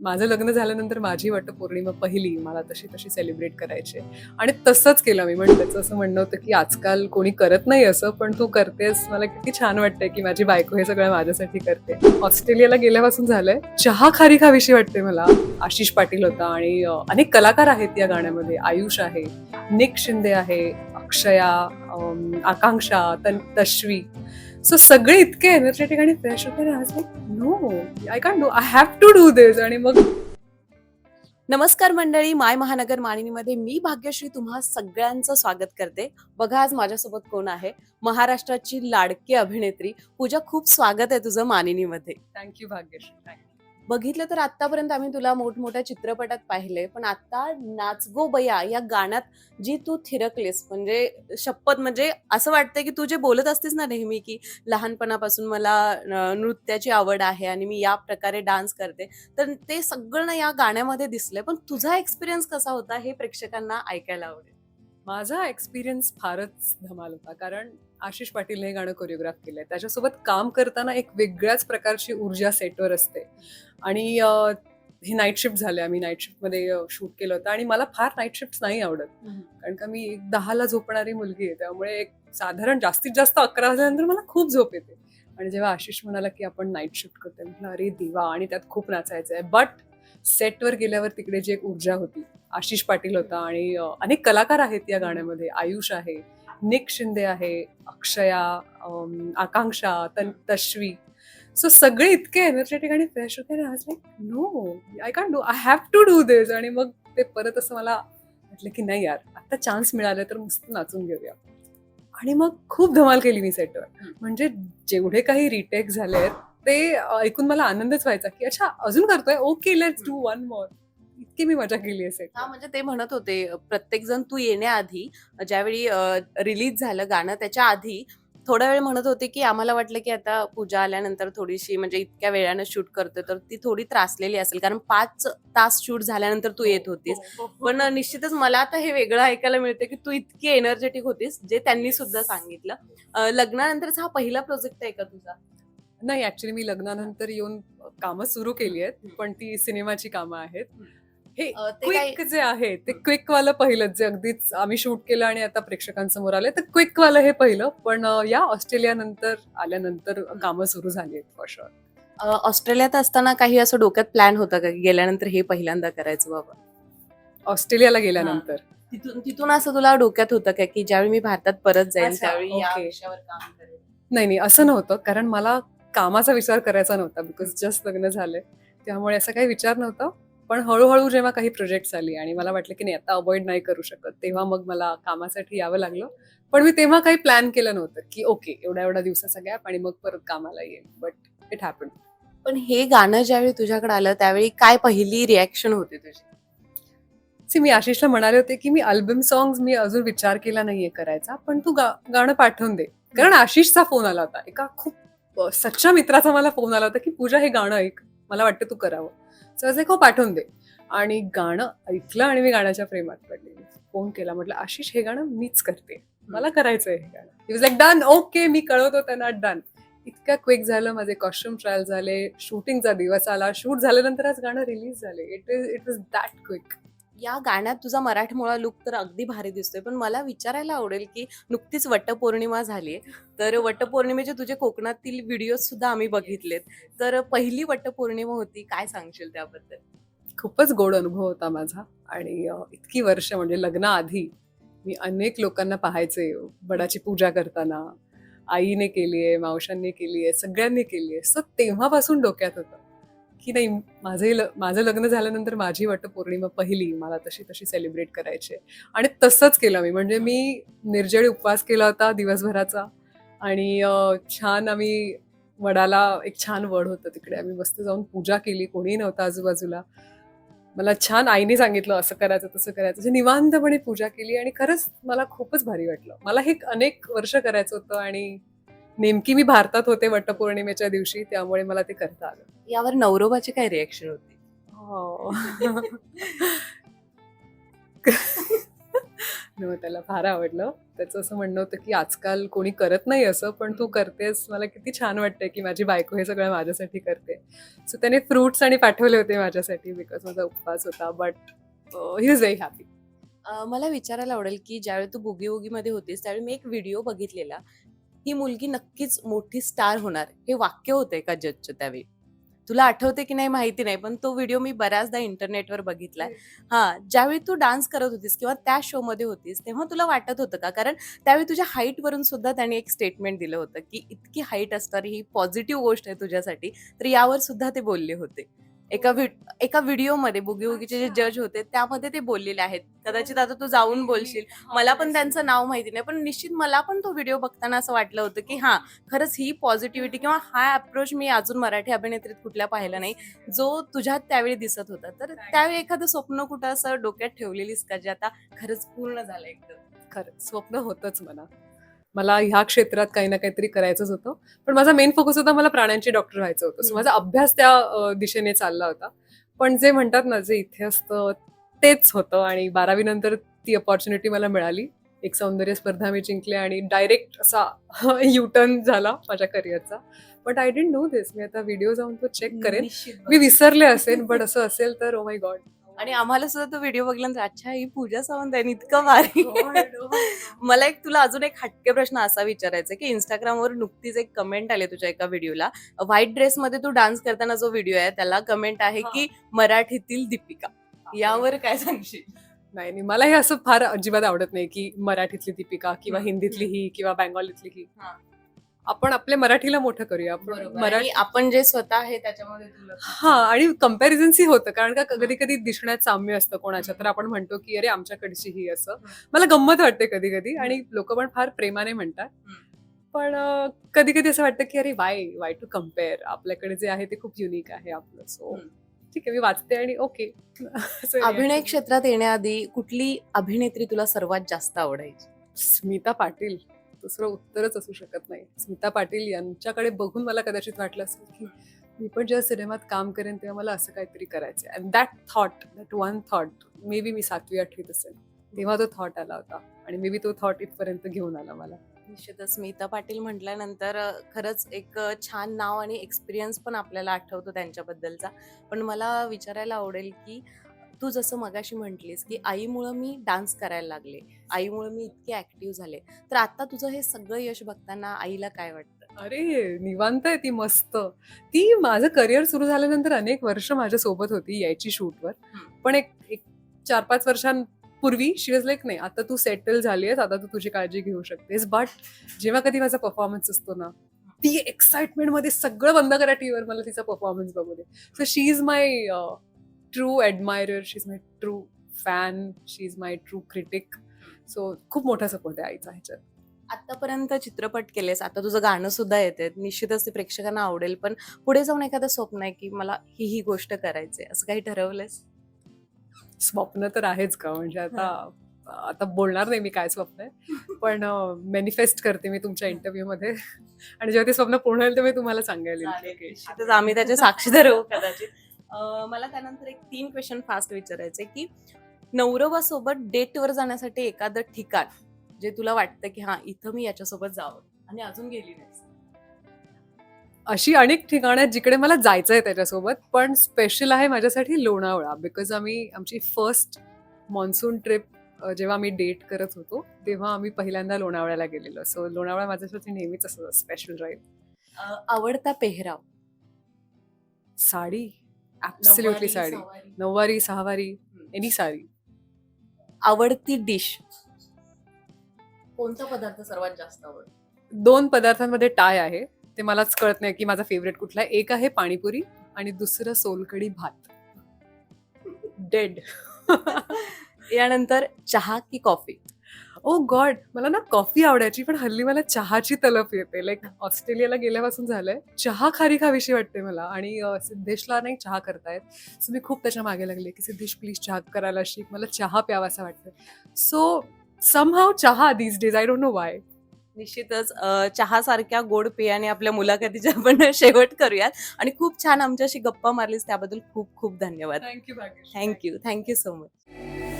माझं लग्न झाल्यानंतर माझी वटपौर्णिमा पहिली मला तशी तशी सेलिब्रेट करायची. आणि तसंच केलं मी पण त्याचं असं म्हणणं होतं की आजकाल कोणी करत नाही असं पण तू करतेस. मला किती छान वाटतंय की माझी बायको हे सगळं माझ्यासाठी करते. ऑस्ट्रेलियाला गेल्यापासून झालंय. चहा खारी खावीशी वाटते मला. आशिष पाटील होता आणि अनेक कलाकार आहेत या गाण्यामध्ये. आयुष आहे निक शिंदे आहे अक्षया आकांक्षा तन तश्वी. सो सगळे इतके एनर्जेटिक आणि फ्रेश होते ना. No I can do I have to do this आणि मग नमस्कार मंडळी माय महानगर मानिनीमध्ये मी भाग्यश्री तुम्हा सगळ्यांचं स्वागत करते. बघा आज माझ्यासोबत कोण आहे? महाराष्ट्राची लाडकी अभिनेत्री. पूजा खूप स्वागत आहे तुझं मानिनीमध्ये. थँक्यू भाग्यश्री. थँक्यू बघितलं तर आतापर्यंत आम्ही तुला मोठमोठ्या चित्रपटात पाहिले पण आता नाच गो बया या गाण्यात जी तू थिरकलेस म्हणजे शपथ म्हणजे असं वाटतंय की तू जे बोलत असतेस ना नेहमी की लहानपणापासून मला नृत्याची आवड आहे आणि मी या प्रकारे डान्स करते तर ते सगळं ना या गाण्यामध्ये दिसलंय. पण तुझा एक्सपिरियन्स कसा होता हे प्रेक्षकांना ऐकायला आवडेल. माझा एक्सपिरियन्स फारच धमाल होता. कारण आशिष पाटीलने हे गाणं कोरिओग्राफ केलंय. त्याच्यासोबत काम करताना एक वेगळ्याच प्रकारची ऊर्जा सेटवर असते. आणि हे नाईट शिफ्ट झाले. आम्ही नाईट शिफ्टमध्ये शूट केलं होतं. आणि मला फार नाईट शिफ्ट नाही आवडत. कारण का मी एक दहाला झोपणारी मुलगी आहे. त्यामुळे एक साधारण जास्तीत जास्त अकरा वाजल्यानंतर मला खूप झोप येते. आणि जेव्हा आशिष म्हणाला की आपण नाईट शिफ्ट करतोय म्हटलं अरे दिवा. आणि त्यात खूप नाचायचं आहे बट सेटवर गेल्यावर तिकडे जी एक ऊर्जा होती. आशिष पाटील होता आणि अनेक कलाकार आहेत या गाण्यामध्ये. आयुष आहे निक शिंदे आहे अक्षया आकांक्षा तन तश्वी. सो सगळे इतके एनर्जेटिक आणि फ्रेश होते ना. Like no I can do I have to do this आणि मग ते परत असं मला म्हटलं की नाही यार आता चान्स मिळाला तर मस्त नाचून घेऊया. आणि मग खूप धमाल केली मी सेटवर. म्हणजे जेवढे काही रिटेक झाले आहेत ते ऐकून मला आनंदच व्हायचा की अच्छा अजून करतोय. Okay let's do one more इतकी मी मजा केली सेट हा म्हणजे ते म्हणत होते प्रत्येक जण तू येण्याआधी ज्यावेळी रिलीज झालं गाणं त्याच्या आधी थोडा वेळ म्हणत होते की आम्हाला वाटलं की आता पूजा आल्यानंतर थोडीशी म्हणजे इतक्या वेळानं शूट करते तर ती थोडी त्रासलेली असेल. कारण पाच तास शूट झाल्यानंतर तू येत होतीस. पण निश्चितच मला आता हे वेगळं ऐकायला मिळतं की तू इतकी एनर्जेटिक होतीस जे त्यांनी सुद्धा सांगितलं. लग्नानंतरचा हा पहिला प्रोजेक्ट आहे का तुझा? नाही ऍक्च्युली मी लग्नानंतर येऊन कामं सुरू केली आहेत पण ती सिनेमाची कामं आहेत. हे क्विक जे आहे ते क्विक वालं पहिलं जे अगदीच आम्ही शूट केलं आणि आता प्रेक्षकांसमोर आले तर क्विक वालं हे पहिलं. पण या ऑस्ट्रेलिया नंतर आल्यानंतर कामं सुरू झाली आहेत फॉर ऑस्ट्रेलियात असताना काही असं डोक्यात प्लॅन होता का की गेल्यानंतर हे पहिल्यांदा करायचं बाबा? ऑस्ट्रेलियाला गेल्यानंतर. तिथून तिथून असं तुला डोक्यात होतं का की ज्यावेळी मी भारतात परत अच्छा, त्यावेळी या ओके. विषयावर काम करेन नाही नाही असं नव्हतं. कारण मला कामाचा विचार करायचा नव्हता बिकॉज जस्ट लग्न झालंय. त्यामुळे असं काही विचार नव्हता. पण हळूहळू जेव्हा काही प्रोजेक्ट्स आली आणि मला वाटलं की नाही आता अवॉइड नाही करू शकत तेव्हा मग मला कामासाठी यावं लागलं. पण मी तेव्हा काही प्लॅन केलं नव्हतं की ओके एवढ्या एवढ्या दिवसाचा गॅप आणि मग परत कामाला येईल. बट इट हॅपन पण हे गाणं ज्यावेळी तुझ्याकडे आलं त्यावेळी काय पहिली रिॲक्शन होती तुझी? सी मी आशिषला म्हणाले होते की मी अल्बम सॉंग्स मी अजून विचार केला नाहीये करायचा पण तू गा- गाणं पाठवून दे. कारण आशिषचा फोन आला होता. एका खूप सच्च्या सच्चा मित्राचा मला फोन आला होता की पूजा हे गाणं ऐक. मला वाटतं तू करावं. सो एक हो पाठवून दे. आणि गाणं ऐकलं आणि मी गाण्याच्या प्रेमात पडले. फोन केला म्हटलं आशिष हे गाणं मीच करते. मला करायचंय हे गाणं. वॉज लाईक डन ओके मी कळवतो त्यांना. डन इतक्या क्विक झालं. माझे कॉस्ट्युम ट्रायल झाले. शूटिंगचा दिवस आला. शूट झाल्यानंतर आज गाणं रिलीज झाले. It is it is that quick या गाण्यात तुझा मराठमोळा लुक तर अगदी भारी दिसतोय. पण मला विचारायला आवडेल की नुकतीच वटपौर्णिमा झाली तर वटपौर्णिमेचे तुझे कोकणातील व्हिडिओ सुद्धा आम्ही बघितलेत. तर पहिली वटपौर्णिमा होती काय सांगशील त्याबद्दल? खूपच गोड अनुभव होता माझा. आणि इतकी वर्ष म्हणजे लग्नाआधी मी अनेक लोकांना पाहायचे बडाची पूजा करताना. आईने केली आहे मावशांनी केली आहे सगळ्यांनी केली आहे सो तेव्हापासून डोक्यात होतं. की नाही माझंही ल माझं लग्न झाल्यानंतर माझी वटपौर्णिमा पहिली मला तशी तशी सेलिब्रेट करायची आहे. आणि तसंच केलं मी. म्हणजे मी निर्जळी उपवास केला होता दिवसभराचा आणि छान आम्ही वडाला एक छान वड होतं तिकडे. आम्ही मस्त जाऊन पूजा केली. कोणीही नव्हतं आजूबाजूला. मला छान आईने सांगितलं असं करायचं तसं करायचं. म्हणजे निवांतपणे पूजा केली आणि खरंच मला खूपच भारी वाटलं. मला हे अनेक वर्ष करायचं होतं आणि नेमकी मी भारतात होते वटपौर्णिमेच्या दिवशी त्यामुळे मला ते करता आलं. यावर नवरोबाची काय रिॲक्शन होती? हो. त्याला फार आवडलं. त्याचं असं म्हणणं होतं की आजकाल कोणी करत नाही असं पण तू करतेस. मला किती छान वाटतंय की माझी बायको हे सगळं माझ्यासाठी करते. सो त्याने फ्रुट्स आणि पाठवले होते माझ्यासाठी बिकॉज माझा उपवास होता but he is very happy मला विचारायला आवडेल की ज्यावेळी तू बुगी वुगीमध्ये होतीस त्यावेळी मी एक व्हिडिओ बघितलेला. ही मुलगी नक्कीच मोठी स्टार होणार. हे वाक्य होते का जजचं त्यावेळी. तुला आठवते की नाही माहिती नाही पण तो व्हिडिओ मी बऱ्याचदा इंटरनेटवर बघितलाय हा ज्यावेळी तू डान्स करत होतीस किंवा त्या शो मध्ये होतीस तेव्हा तुला वाटत होतं का? कारण त्यावेळी तुझ्या हाईट वरून सुद्धा त्यांनी एक स्टेटमेंट दिलं होतं की इतकी हाईट असणारी ही पॉझिटिव्ह गोष्ट आहे तुझ्यासाठी तर यावर सुद्धा ते बोलले होते. एका व्हि- एका व्हिडिओमध्ये बुगी वुगीचे जे जज होते त्यामध्ये ते बोललेले आहेत. कदाचित आता तू जाऊन बोलशील. मला पण त्यांचं नाव माहिती नाही पण निश्चित मला पण तो व्हिडिओ बघताना असं वाटलं होतं की हा खरंच ही पॉझिटिव्हिटी किंवा हा अप्रोच मी अजून मराठी अभिनेत्रीत कुठल्या पाहिला नाही जो तुझ्यात त्यावेळी दिसत होता. तर त्यावेळी एखादं स्वप्न कुठं असं डोक्यात ठेवलेलीस का जे आता खरंच पूर्ण झालं एकदम? खरं स्वप्न होतंच मला मला ह्या क्षेत्रात काही ना काहीतरी करायचंच होतं. पण माझा मेन फोकस होता मला प्राण्यांची डॉक्टर व्हायचं होतं. सो. माझा अभ्यास त्या दिशेने चालला होता. पण जे म्हणतात ना जे इथे असतं तेच होतं आणि बारावी नंतर ती अपॉर्च्युनिटी मला मिळाली. एक सौंदर्य स्पर्धा मी जिंकले आणि डायरेक्ट असा युटर्न झाला माझ्या करिअरचा but I don't know this मी आता व्हिडिओ जाऊन तो चेक करेन. मी विसरले असेल बट असं असेल तर ओ माय गॉड आणि आम्हाला सुद्धा तो व्हिडिओ बघल्यानंतर अच्छा ही पूजा सावंत आहे आणि इतकं भारी. मला एक तुला अजून एक हटके प्रश्न असा विचारायचा की इंस्टाग्रामवर नुकतीच एक कमेंट आली तुझ्या एका व्हिडिओला. व्हाईट ड्रेसमध्ये तू डान्स करताना जो व्हिडिओ आहे त्याला कमेंट आहे की मराठीतील दीपिका. यावर काय सांगशील? नाही नाही मला हे असं फार अजिबात आवडत नाही की मराठीतली दीपिका किंवा. हिंदीतली ही किंवा बेंगॉलीतली हा. आपण आपल्या मराठीला मोठं करूया. आपण मराठी आपण जे स्वतः आहे त्याच्यामध्ये हा आणि कम्पॅरिझन्स ही होतं कारण का कधी कधी दिसण्यात साम्य असतं कोणाच्या. तर आपण म्हणतो की अरे आमच्याकडची ही असं. मला गंमत वाटते कधी कधी आणि लोक पण फार प्रेमाने म्हणतात. पण कधी कधी असं वाटतं की अरे वाय वाय टू कंपेअर आपल्याकडे जे आहे ते खूप युनिक आहे आपलं. सो. ठीक आहे मी वाचते आणि ओके अभिनय क्षेत्रात येण्याआधी कुठली अभिनेत्री तुला सर्वात जास्त आवडायची? स्मिता पाटील. दुसरं उत्तरच असू शकत नाही. स्मिता पाटील यांच्याकडे बघून मला कदाचित वाटलं असेल की मी पण जेव्हा सिनेमात काम करेन तेव्हा मला असं काहीतरी करायचं and that thought that one thought may be मी सातवी आठवीत असेल तेव्हा तो थॉट आला होता. आणि मे बी तो थॉट इथपर्यंत घेऊन आला मला. निश्चितच स्मिता पाटील म्हटल्यानंतर खरंच एक छान नाव आणि एक्सपिरियन्स पण आपल्याला आठवतो त्यांच्याबद्दलचा. पण मला विचारायला आवडेल की तू जसं मगाशी म्हटलीस की आईमुळं मी डान्स करायला लागले आईमुळं मी इतके ऍक्टिव्ह झाले तर आता तुझं हे सगळं यश बघताना आईला काय वाटतं? अरे निवांत आहे ती मस्त. ती माझं करिअर सुरू झाल्यानंतर अनेक वर्ष माझ्या सोबत होती यायची शूटवर. पण एक एक चार पाच वर्षांपूर्वी शी वॉज लाईक नाही आता तू सेटल झाली आहेस आता तू तुझी काळजी घेऊ शकतेस. बट जेव्हा कधी माझा परफॉर्मन्स असतो ना ती एक्साइटमेंटमध्ये सगळं बंद करा टीव्हीवर मला तिचा परफॉर्मन्स बघू दे. So she is my true admirer she is my true fan she is my true critic so खूप मोठा सपोर्ट आहे आईचा ह्याच्यात. आतापर्यंत चित्रपट केलेस आता तुझं गाणं सुद्धा येते निश्चितच ते प्रेक्षकांना आवडेल पण पुढे जाऊन एखादं स्वप्न आहे की मला ही ही गोष्ट करायची असं काही ठरवलंस? स्वप्न तर आहेच का म्हणजे आता आता बोलणार नाही मी काय स्वप्न आहे पण मॅनिफेस्ट करते मी तुमच्या इंटरव्ह्यू मध्ये. आणि जेव्हा ते स्वप्न पूर्ण होईल तेव्हा मी तुम्हाला सांगायला आम्ही त्याचे साक्षीदार होऊ कदाचित. मला त्यानंतर एक तीन क्वेश्चन फास्ट विचारायचे की नवरबासोबत डेटवर जाण्यासाठी एखादं ठिकाण जे तुला वाटतं की हा इथं मी याच्यासोबत जावं आणि अजून गेली नाही. अशी अनेक ठिकाणं आहेत जिकडे मला जायचं आहे त्याच्यासोबत पण स्पेशल आहे माझ्यासाठी लोणावळा बिकॉज आम्ही आमची फर्स्ट मॉन्सून ट्रिप जेव्हा आम्ही डेट करत होतो तेव्हा आम्ही पहिल्यांदा लोणावळ्याला गेलेलो. सो लोणावळा माझ्यासाठी नेहमीच असं स्पेशल राहील. आवडता पेहराव. साडी. ऍब्सल्युटली साडी. सहावारी. नऊवारी सहावारी हम्म. एनी साडी. आवडती डिश कोणता पदार्थ सर्वात जास्त आवडतो? दोन पदार्थांमध्ये टाय आहे. ते मलाच कळत नाही की माझा फेवरेट कुठला आहे. एक आहे पाणीपुरी आणि दुसरं सोलकडी भात. डेड यानंतर चहा की कॉफी ओ गॉड मला ना कॉफी आवडायची पण हल्ली मला चहाची तलप येते. लाईक ऑस्ट्रेलियाला गेल्यापासून झालंय. चहा खारी खावीशी वाटते मला. आणि सिद्धेशला नाही चहा करतायत. सो मी खूप त्याच्यामागे लागले की सिद्धेश प्लीज चहा करायला शिक. मला चहा प्यावासा वाटतं सो समहाव चहा these days I don't know why निश्चितच चहा सारख्या गोड पेयाने आपल्या मुलाखतीच्या आपण शेवट करूयात. आणि खूप छान आमच्याशी गप्पा मारलीस त्याबद्दल खूप खूप धन्यवाद. Thank you thank you thank you so much